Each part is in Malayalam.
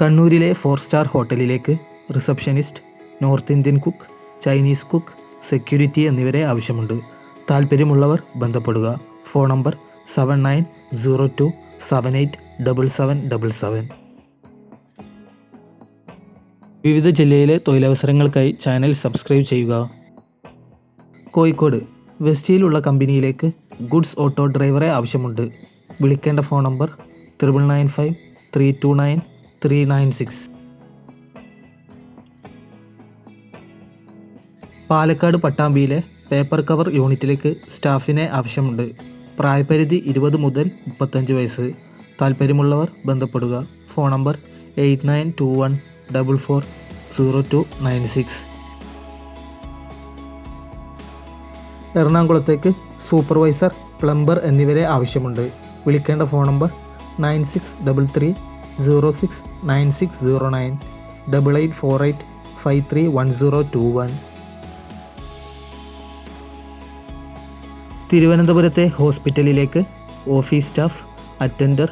കണ്ണൂരിലെ ഫോർ സ്റ്റാർ ഹോട്ടലിലേക്ക് receptionist north Indian cook Chinese cook security എന്നിവരെ ആവശ്യമുണ്ട്. താല്പര്യമുള്ളവർ ബന്ധപ്പെടുക. Phone number seven nine zero two seven eight double seven double seven വിവിധ ജില്ലയിലെ തൊഴിലവസരങ്ങൾക്കായി ചാനൽ സബ്സ്ക്രൈബ് ചെയ്യുക. കോഴിക്കോട് വെസ്റ്റിയിലുള്ള കമ്പനിയിലേക്ക് ഗുഡ്സ് ഓട്ടോ ഡ്രൈവറെ ആവശ്യമുണ്ട്. വിളിക്കേണ്ട phone number triple nine five three two nine three nine six Palakkad പട്ടാമ്പിയിലെ paper cover യൂണിറ്റിലേക്ക് സ്റ്റാഫിനെ ആവശ്യമുണ്ട്. പ്രായപരിധി ഇരുപത് മുതൽ മുപ്പത്തഞ്ച് വയസ്സ്. താല്പര്യമുള്ളവർ ബന്ധപ്പെടുക. Phone number eight nine two one double four zero two nine six എറണാകുളത്തേക്ക് സൂപ്പർവൈസർ പ്ലംബർ എന്നിവരെ ആവശ്യമുണ്ട്. വിളിക്കേണ്ട phone number nine six double three zero six nine six zero nine double eight four eight five three one zero two one തിരുവനന്തപുരത്തെ ഹോസ്പിറ്റലിലേക്ക് office staff attender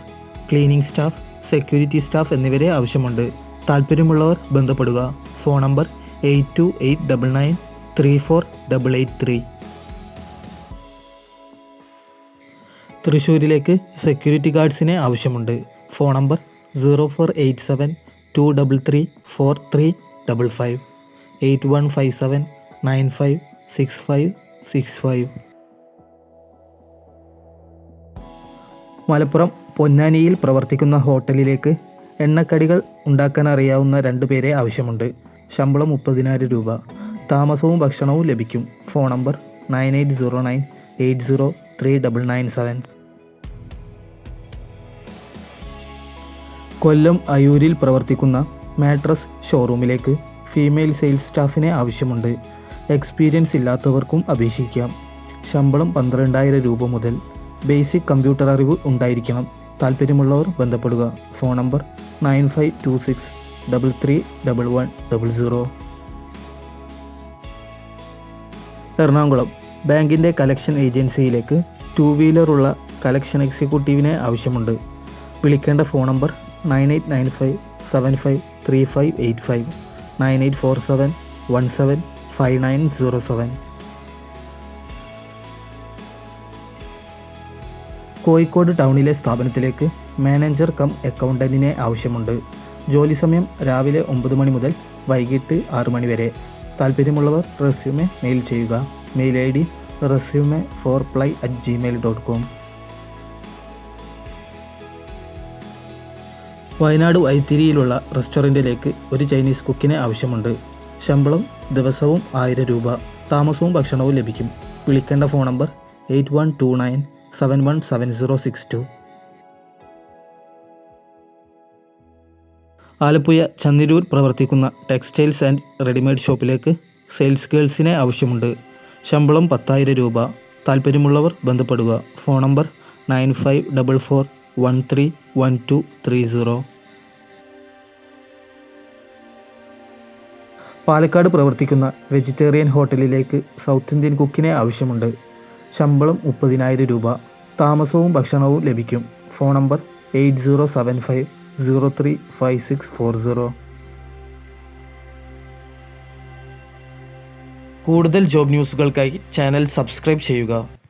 cleaning staff security staff എന്നിവരെ ആവശ്യമുണ്ട്. താല്പര്യമുള്ളവർ ബന്ധപ്പെടുക. Phone number eight two eight double nine three four double eight three തൃശ്ശൂരിലേക്ക് security ഗാർഡ്സിനെ ആവശ്യമുണ്ട്. Phone number zero four eight seven two double three four three double five eight one five seven nine five six five six five Malappuram പൊന്നാനിയിൽ പ്രവർത്തിക്കുന്ന ഹോട്ടലിലേക്ക് എണ്ണക്കടികൾ ഉണ്ടാക്കാൻ അറിയാവുന്ന രണ്ട് പേരെ ആവശ്യമുണ്ട്. ശമ്പളം മുപ്പതിനായിരം രൂപ. താമസവും ഭക്ഷണവും ലഭിക്കും. Phone number nine eight zero nine eight zero three double nine seven. Kollam അയൂരിൽ പ്രവർത്തിക്കുന്ന മാട്രസ് ഷോറൂമിലേക്ക് ഫീമെയിൽ സെയിൽസ് സ്റ്റാഫിനെ ആവശ്യമുണ്ട്. എക്സ്പീരിയൻസ് ഇല്ലാത്തവർക്കും അപേക്ഷിക്കാം. ശമ്പളം പന്ത്രണ്ടായിരം രൂപ മുതൽ ബേസിക് കമ്പ്യൂട്ടർ അറിവ് ഉണ്ടായിരിക്കണം. താല്പര്യമുള്ളവർ ബന്ധപ്പെടുക. Phone number nine five two six double three double one double zero. Ernakulam ബാങ്കിന്റെ കലക്ഷൻ ഏജൻസിയിലേക്ക് ടു വീലറുള്ള കലക്ഷൻ എക്സിക്യൂട്ടീവിനെ ആവശ്യമുണ്ട്. വിളിക്കേണ്ട phone number nine eight nine five seven five three five eight five nine eight four seven one seven five nine zero seven. Kozhikode ടൗണിലെ സ്ഥാപനത്തിലേക്ക് മാനേജർ കം അക്കൗണ്ടന്റിനെ ആവശ്യമുണ്ട്. ജോലി സമയം രാവിലെ ഒമ്പത് മണി മുതൽ വൈകിട്ട് ആറ് മണി വരെ. താല്പര്യമുള്ളവർ റെസ്യൂമെ മെയിൽ ചെയ്യുക. Mail I D resume four ply at Gmail dot com Wayanad വൈത്തിരിയിലുള്ള റെസ്റ്റോറന്റിലേക്ക് ഒരു ചൈനീസ് കുക്കിനെ ആവശ്യമുണ്ട്. ശമ്പളം ദിവസവും ആയിരം രൂപ. താമസവും ഭക്ഷണവും ലഭിക്കും. വിളിക്കേണ്ട phone number eight one two nine seven one seven zero six two. Alappuzha Channiroor പ്രവർത്തിക്കുന്ന ടെക്സ്റ്റൈൽസ് ആൻഡ് റെഡിമെയ്ഡ് ഷോപ്പിലേക്ക് സെയിൽസ് ഗേൾസിനെ ആവശ്യമുണ്ട്. ശമ്പളം പത്തായിരം രൂപ. താല്പര്യമുള്ളവർ ബന്ധപ്പെടുക. Phone number nine five double four one three one two three zero. Palakkad പ്രവർത്തിക്കുന്ന വെജിറ്റേറിയൻ ഹോട്ടലിലേക്ക് സൗത്ത് ഇന്ത്യൻ കുക്കിനെ ആവശ്യമുണ്ട്. ശമ്പളം മുപ്പതിനായിരം രൂപ. താമസവും ഭക്ഷണവും ലഭിക്കും. Phone number eight zero seven five zero three five six four zero. കൂടുതൽ ജോബ് ന്യൂസുകൾക്കായി ചാനൽ സബ്സ്ക്രൈബ് ചെയ്യുക.